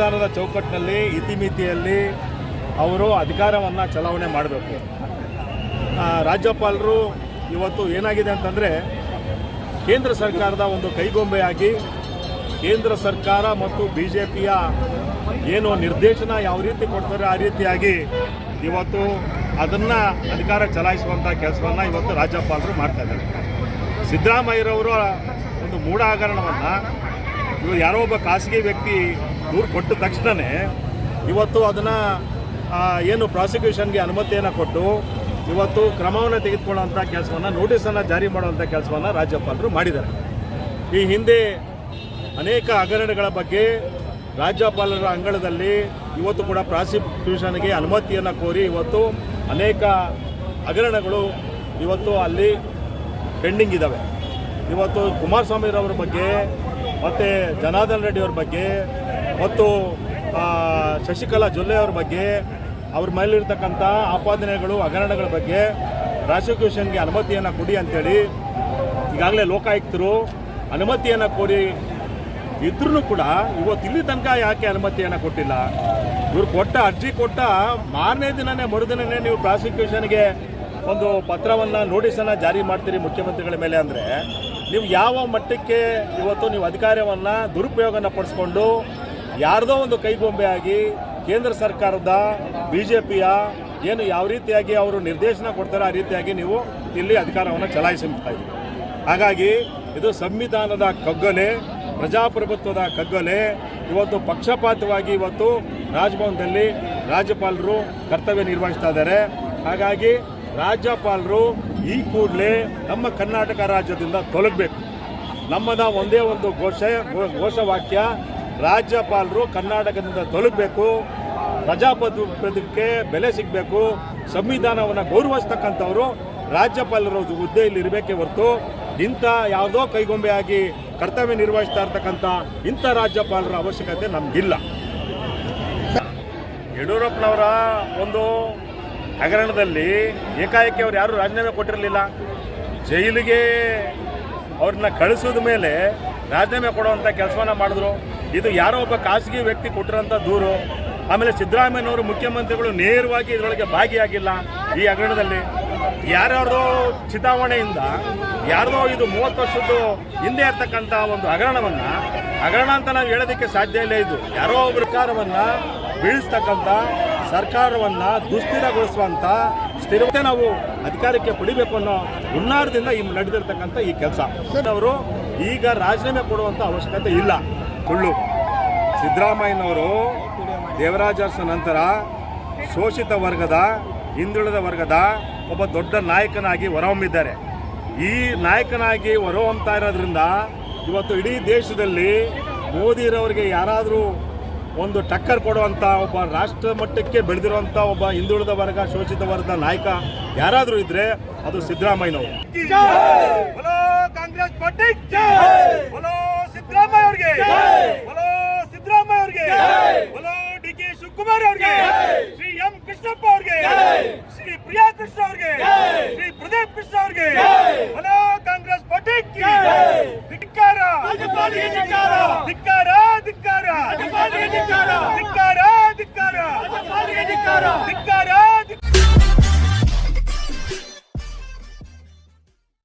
ಸಂವಿಧಾನದ ಚೌಕಟ್ಟಿನಲ್ಲಿ ಇತಿಮಿತಿಯಲ್ಲಿ ಅವರು ಅಧಿಕಾರವನ್ನು ಚಲಾವಣೆ ಮಾಡಬೇಕು. ರಾಜ್ಯಪಾಲರು ಇವತ್ತು ಏನಾಗಿದೆ ಅಂತಂದರೆ ಕೇಂದ್ರ ಸರ್ಕಾರದ ಒಂದು ಕೈಗೊಂಬೆಯಾಗಿ ಕೇಂದ್ರ ಸರ್ಕಾರ ಮತ್ತು ಬಿ ಜೆ ಪಿಯ ಏನು ನಿರ್ದೇಶನ ಯಾವ ರೀತಿ ಕೊಡ್ತಾರೆ ಆ ರೀತಿಯಾಗಿ ಇವತ್ತು ಅದನ್ನು ಅಧಿಕಾರ ಚಲಾಯಿಸುವಂಥ ಕೆಲಸವನ್ನು ಇವತ್ತು ರಾಜ್ಯಪಾಲರು ಮಾಡ್ತಾ ಇದ್ದಾರೆ. ಸಿದ್ದರಾಮಯ್ಯರವರ ಒಂದು ಮೂಢ ಹಗರಣವನ್ನು ಇವರು ಯಾರೋ ಒಬ್ಬ ಖಾಸಗಿ ವ್ಯಕ್ತಿ ದೂರು ಕೊಟ್ಟ ತಕ್ಷಣವೇ ಇವತ್ತು ಅದನ್ನು ಏನು ಪ್ರಾಸಿಕ್ಯೂಷನ್ಗೆ ಅನುಮತಿಯನ್ನು ಕೊಟ್ಟು ಇವತ್ತು ಕ್ರಮವನ್ನು ತೆಗೆದುಕೊಳ್ಳುವಂಥ ಕೆಲಸವನ್ನು, ನೋಟಿಸನ್ನು ಜಾರಿ ಮಾಡುವಂಥ ಕೆಲಸವನ್ನು ರಾಜ್ಯಪಾಲರು ಮಾಡಿದ್ದಾರೆ. ಈ ಹಿಂದೆ ಅನೇಕ ಹಗರಣಗಳ ಬಗ್ಗೆ ರಾಜ್ಯಪಾಲರ ಅಂಗಳದಲ್ಲಿ ಇವತ್ತು ಕೂಡ ಪ್ರಾಸಿಕ್ಯೂಷನ್ಗೆ ಅನುಮತಿಯನ್ನು ಕೋರಿ ಇವತ್ತು ಅನೇಕ ಹಗರಣಗಳು ಇವತ್ತು ಅಲ್ಲಿ ಪೆಂಡಿಂಗ್ ಇದ್ದಾವೆ ಇವತ್ತು ಕುಮಾರಸ್ವಾಮಿರವ್ರ ಬಗ್ಗೆ ಮತ್ತು ಜನಾರ್ದನ್ ರೆಡ್ಡಿಯವ್ರ ಬಗ್ಗೆ ಮತ್ತು ಶಶಿಕಲಾ ಜೊಲ್ಲೆ ಅವ್ರ ಬಗ್ಗೆ, ಅವ್ರ ಮೇಲಿರ್ತಕ್ಕಂಥ ಆಪಾದನೆಗಳು, ಹಗರಣಗಳ ಬಗ್ಗೆ ಪ್ರಾಸಿಕ್ಯೂಷನ್ಗೆ ಅನುಮತಿಯನ್ನು ಕೊಡಿ ಅಂತೇಳಿ ಈಗಾಗಲೇ ಲೋಕಾಯುಕ್ತರು ಅನುಮತಿಯನ್ನು ಕೋರಿ ಇದ್ರೂ ಕೂಡ ಇವತ್ತು ಇಲ್ಲಿ ತನಕ ಯಾಕೆ ಅನುಮತಿಯನ್ನು ಕೊಟ್ಟಿಲ್ಲ? ಇವ್ರು ಕೊಟ್ಟ ಅರ್ಜಿ ಕೊಟ್ಟ ಮಾರನೇ ದಿನನೇ, ಮರುದಿನನೇ ನೀವು ಪ್ರಾಸಿಕ್ಯೂಷನ್ಗೆ ಒಂದು ಪತ್ರವನ್ನು, ನೋಟಿಸನ್ನು ಜಾರಿ ಮಾಡ್ತೀರಿ ಮುಖ್ಯಮಂತ್ರಿಗಳ ಮೇಲೆ ಅಂದರೆ, ನೀವು ಯಾವ ಮಟ್ಟಕ್ಕೆ ಇವತ್ತು ನೀವು ಅಧಿಕಾರವನ್ನು ದುರುಪಯೋಗನ ಪಡಿಸ್ಕೊಂಡು ಯಾರ್ದೋ ಒಂದು ಕೈಗೊಂಬೆಯಾಗಿ ಕೇಂದ್ರ ಸರ್ಕಾರದ ಬಿ ಏನು ಯಾವ ರೀತಿಯಾಗಿ ಅವರು ನಿರ್ದೇಶನ ಕೊಡ್ತಾರೆ ಆ ರೀತಿಯಾಗಿ ನೀವು ಇಲ್ಲಿ ಅಧಿಕಾರವನ್ನು ಚಲಾಯಿಸುತ್ತಾ ಇದ್ದೀವಿ ಹಾಗಾಗಿ ಇದು ಸಂವಿಧಾನದ ಕಗ್ಗಲೆ, ಪ್ರಜಾಪ್ರಭುತ್ವದ ಕಗ್ಗಲೆ. ಇವತ್ತು ಪಕ್ಷಪಾತವಾಗಿ ಇವತ್ತು ರಾಜಭವನದಲ್ಲಿ ರಾಜ್ಯಪಾಲರು ಕರ್ತವ್ಯ ನಿರ್ವಹಿಸ್ತಾ ಇದ್ದಾರೆ. ಹಾಗಾಗಿ ರಾಜ್ಯಪಾಲರು ಈ ಕೂಡಲೇ ನಮ್ಮ ಕರ್ನಾಟಕ ರಾಜ್ಯದಿಂದ ತೊಲಗಬೇಕು. ನಮ್ಮದ ಒಂದೇ ಒಂದು ಘೋಷ ಘೋಷವಾಕ್ಯ ರಾಜ್ಯಪಾಲರು ಕರ್ನಾಟಕದಿಂದ ತೊಲಗಬೇಕು ಪ್ರಜಾಪ್ರಭುತ್ವಕ್ಕೆ ಬೆಲೆ ಸಿಗಬೇಕು, ಸಂವಿಧಾನವನ್ನು ಗೌರವಿಸ್ತಕ್ಕಂಥವರು ರಾಜ್ಯಪಾಲರ ಹುದ್ದೆಯಲ್ಲಿ ಇರಬೇಕೇ ಹೊರತು ಇಂಥ ಯಾವುದೋ ಕೈಗೊಂಬೆಯಾಗಿ ಕರ್ತವ್ಯ ನಿರ್ವಹಿಸ್ತಾ ಇರ್ತಕ್ಕಂಥ ಇಂಥ ರಾಜ್ಯಪಾಲರ ಅವಶ್ಯಕತೆ ನಮಗಿಲ್ಲ. ಯಡಿಯೂರಪ್ಪನವರ ಒಂದು ಹಗರಣದಲ್ಲಿ ಏಕಾಏಕಿ ಅವ್ರು ಯಾರೂ ರಾಜೀನಾಮೆ ಕೊಟ್ಟಿರಲಿಲ್ಲ. ಜೈಲಿಗೆ ಅವ್ರನ್ನ ಕಳಿಸಿದ ಮೇಲೆ ರಾಜೀನಾಮೆ ಕೊಡುವಂಥ ಕೆಲಸವನ್ನ ಮಾಡಿದ್ರು. ಇದು ಯಾರೋ ಒಬ್ಬ ಖಾಸಗಿ ವ್ಯಕ್ತಿ ಕೊಟ್ಟಿರೋಂಥ ದೂರು. ಆಮೇಲೆ ಸಿದ್ದರಾಮಯ್ಯನವರು ಮುಖ್ಯಮಂತ್ರಿಗಳು ನೇರವಾಗಿ ಇದರೊಳಗೆ ಭಾಗಿಯಾಗಿಲ್ಲ ಈ ಹಗರಣದಲ್ಲಿ. ಯಾರ್ಯಾರ್ದೋ ಚಿತಾವಣೆಯಿಂದ, ಯಾರ್ದೋ ಇದು ಮೂವತ್ತು ವರ್ಷದ್ದು ಹಿಂದೆ ಇರ್ತಕ್ಕಂಥ ಒಂದು ಹಗರಣವನ್ನು, ಹಗರಣ ಅಂತ ನಾವು ಹೇಳೋದಕ್ಕೆ ಸಾಧ್ಯ ಇಲ್ಲ ಇದು. ಯಾರೋ ಸರ್ಕಾರವನ್ನು ಬೀಳಿಸ್ತಕ್ಕಂಥ ಸರ್ಕಾರವನ್ನು ದುಸ್ಥಿರಗೊಳಿಸುವಂಥ ಸ್ಥಿರತೆ ನಾವು ಅಧಿಕಾರಕ್ಕೆ ಪಡಿಬೇಕು ಅನ್ನೋ ಹುನ್ನಾರದಿಂದ ಈ ನಡೆದಿರ್ತಕ್ಕಂಥ ಈ ಕೆಲಸ. ಅವರು ಈಗ ರಾಜೀನಾಮೆ ಕೊಡುವಂತ ಅವಶ್ಯಕತೆ ಇಲ್ಲ. ಸುಳ್ಳು ಸಿದ್ದರಾಮಯ್ಯನವರು ದೇವರಾಜ ನಂತರ ಶೋಷಿತ ವರ್ಗದ, ಹಿಂದುಳಿದ ವರ್ಗದ ಒಬ್ಬ ದೊಡ್ಡ ನಾಯಕನಾಗಿ ಹೊರಹೊಮ್ಮಿದ್ದಾರೆ. ಈ ನಾಯಕನಾಗಿ ಹೊರಹೊಮ್ತಾ ಇರೋದ್ರಿಂದ ಇವತ್ತು ಇಡೀ ದೇಶದಲ್ಲಿ ಮೋದಿರವರಿಗೆ ಯಾರಾದರೂ ಒಂದು ಟಕ್ಕರ್ ಕೊಡುವಂಥ ಒಬ್ಬ ರಾಷ್ಟ್ರ ಮಟ್ಟಕ್ಕೆ ಬೆಳೆದಿರುವಂಥ ಒಬ್ಬ ಹಿಂದುಳಿದ ವರ್ಗ, ಶೋಷಿತ ವರ್ಗದ ನಾಯಕ ಯಾರಾದರೂ ಇದ್ದರೆ ಅದು ಸಿದ್ದರಾಮಯ್ಯನವರು. ರಾಮಲಿಂಗರಾಜ್ ಪಟ್ನಿಕ್ ಹಲೋ ಸಿದ್ದರಾಮಯ್ಯ ಅವರಿಗೆ! ಹಲೋ ಸಿದ್ದರಾಮಯ್ಯ ಅವರಿಗೆ! ಹಲೋ ಡಿ ಕೆ ಶಿವಕುಮಾರ್ ಅವರಿಗೆ! ಶ್ರೀ ಎಂ. ಕೃಷ್ಣಪ್ಪ ಅವರಿಗೆ! ಶ್ರೀ ಪ್ರಿಯಾ ಕೃಷ್ಣ ಅವರಿಗೆ! ಶ್ರೀ ಪ್ರದೀಪ್ ಕೃಷ್ಣ ಅವರಿಗೆ! ಹಲೋ ಕಾಂಗ್ರೆಸ್ ಪಟ್ನಿಕ್ ಧಿಕ್ಕಾರ! ಧಿಕ್ಕಾರ! ಧಿಕ್ಕಾರ ಧಿಕ್ಕಾರ! ಧಿಕ್ಕಾರ! ಧಿಕ್ಕಾರ!